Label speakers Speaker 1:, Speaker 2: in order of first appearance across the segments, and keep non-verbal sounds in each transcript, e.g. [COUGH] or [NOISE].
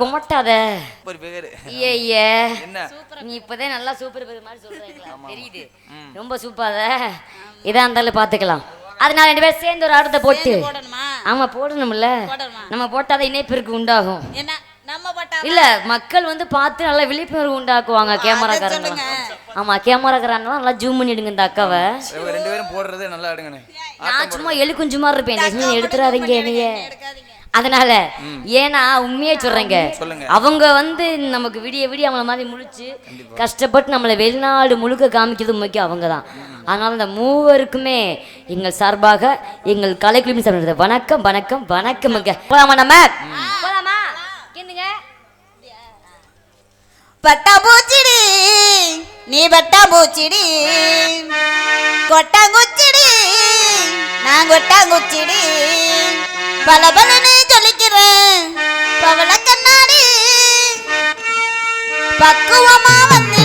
Speaker 1: குமட்டாத
Speaker 2: ஒரு பேரு.
Speaker 1: ஐயே
Speaker 2: என்ன?
Speaker 1: நீ இப்பதே நல்லா சூப்பர் பேர் மாதிரி சொல்றீங்களா தெரியுது. ரொம்ப சூப்பாத இதா இருந்தாலும் பாத்துக்கலாம் அதனால ரெண்டு பேரும் சேர்ந்து ஒரு ஆட்டத்தை போட்டு.
Speaker 3: போடணுமா?
Speaker 1: ஆமா போடணும்ல.
Speaker 3: போடணுமா?
Speaker 1: நம்ம போட்டாதான் இணைப்பிற்கு உண்டாகும்.
Speaker 3: என்ன? நம்ம பட்டா
Speaker 1: இல்ல மக்கள் வந்து பார்த்து நல்லா விழிப்புணர்வு உண்டாக்குவாங்க கேமராக்காரங்க. ஆமா கேமராக்காரங்க நல்லா ஜூம் பண்ணிடுங்க இந்த அக்காவை.
Speaker 2: ரெண்டு பேரும் போடுறதே நல்லா எடுங்கண்ணே.
Speaker 1: நான் சும்மா எலி குஞ்சு மாதிரி இருப்பேன் நீ எடுத்துறாதீங்க என்னைய. அதனால ஏன்னா உண்மையே சொல்றேங்க. அவங்க வந்து நமக்கு விடிய விடிய அவங்கள மாதிரி முழிச்சு கஷ்டப்பட்டு நம்மளை வெளிநாடு முழுக்க காமிக்கிறது முக்கியம் அவங்க தான். அதனால இந்த மூவருக்குமே எங்கள் சார்பாக எங்கள் கலைக்குழுவின் சார்பாக வணக்கம் வணக்கம் வணக்கம் போலாமா நம்ம? போலாமா? என்னங்க
Speaker 3: பட்டாம்பூச்சிடி நீ பட்டாம்பூச்சிடி கொட்டாங்குச்சிடி. நான் கொட்டாங்குச்சிடி. பல பலன்னு சொல்லிக்கிறேன் பவள கண்ணாடி. பக்குவமா வந்து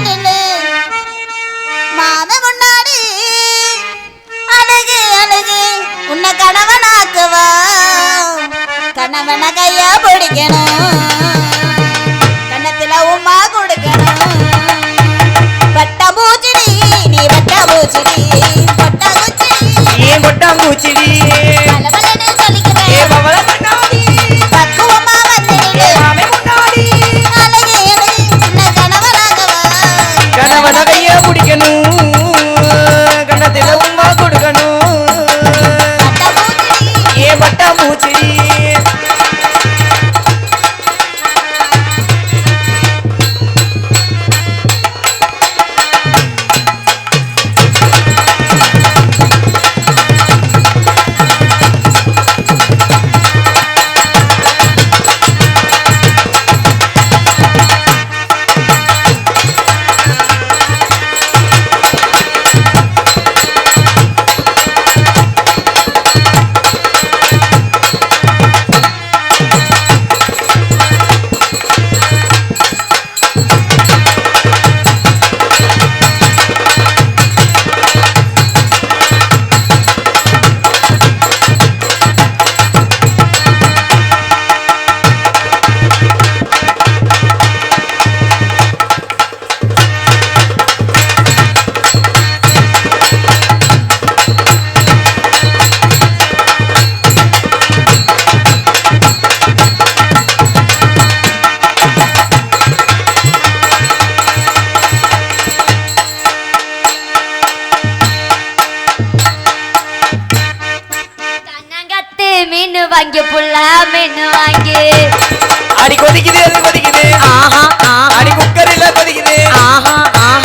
Speaker 1: வாங்கி புல்லா மீன் வாங்கி.
Speaker 2: அடி கொதிக்குது அது கொதிக்குது.
Speaker 1: ஆஹா ஆஹா.
Speaker 2: அடி குக்கரில் கொதிக்குது.
Speaker 1: ஆஹா.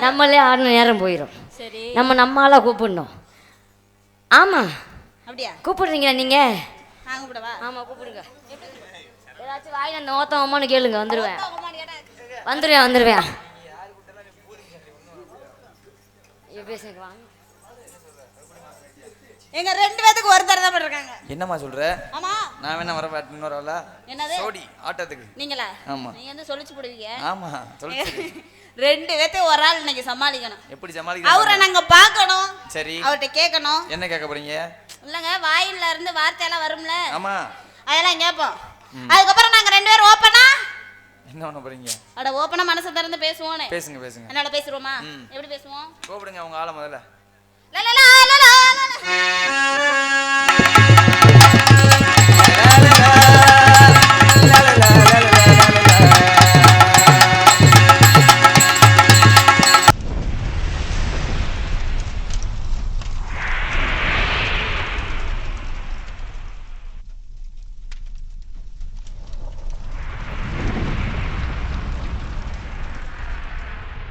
Speaker 1: நம்மளே ஆடின நேரம் போயிடும்
Speaker 3: சரி.
Speaker 1: நம்ம நம்மளால கூப்பிடணும். ஆமா.
Speaker 3: அப்படியா?
Speaker 1: கூப்பிடுறீங்களா நீங்க?
Speaker 3: நான் கூப்பிடவா?
Speaker 1: ஆமா கூப்பிடுங்க. ஏதாச்சும் வாயில அந்த ஓத்தம் அம்மான்னு கேளுங்க ஐயோ, பேசுங்க வாங்க.
Speaker 3: எங்க ரெண்டு பேத்துக்கு ஒரு தடவை தான் இருக்காங்க
Speaker 2: என்னம்மா சொல்ற?
Speaker 3: ஆமா.
Speaker 2: நான் வேணா வர இன்னொரு ஆளா?
Speaker 3: என்னது?
Speaker 2: சோடி ஆட்டத்துக்கு.
Speaker 3: நீங்களா?
Speaker 2: ஆமா.
Speaker 3: நீங்க வந்து சொல்லிச்சு போடுவீங்க.
Speaker 2: ஆமா சொல்லு [LAUGHS]
Speaker 3: ரெண்டு பேத்தையும் ஒரு ஆள் இன்னைக்கு சமாளிக்கணும்
Speaker 2: எப்படி
Speaker 3: அவரை
Speaker 2: சமாளிக்க
Speaker 3: நாங்க பார்க்கணும்
Speaker 2: சரி
Speaker 3: அவர்கிட்ட கேட்கணும்
Speaker 2: என்ன கேட்க போறீங்க
Speaker 3: இல்லைங்க வாயில இருந்து வார்த்தையெல்லாம் வரும்ல
Speaker 2: ஆமா
Speaker 3: அதெல்லாம் கேட்போம் அதுக்கப்புறம் நாங்க ரெண்டு பேரும் ஓப்பனா
Speaker 2: என்ன பண்ண போறீங்க
Speaker 3: அட ஓப்பனா மனசை திறந்து பேசுவோனே
Speaker 2: பேசுங்க பேசுங்க
Speaker 3: என்னோட பேசுறோமா. எப்படி பேசுவோம்
Speaker 2: கூப்பிடுங்க உங்க ஆளை முதல்ல லா, லா, லா, லா, லா,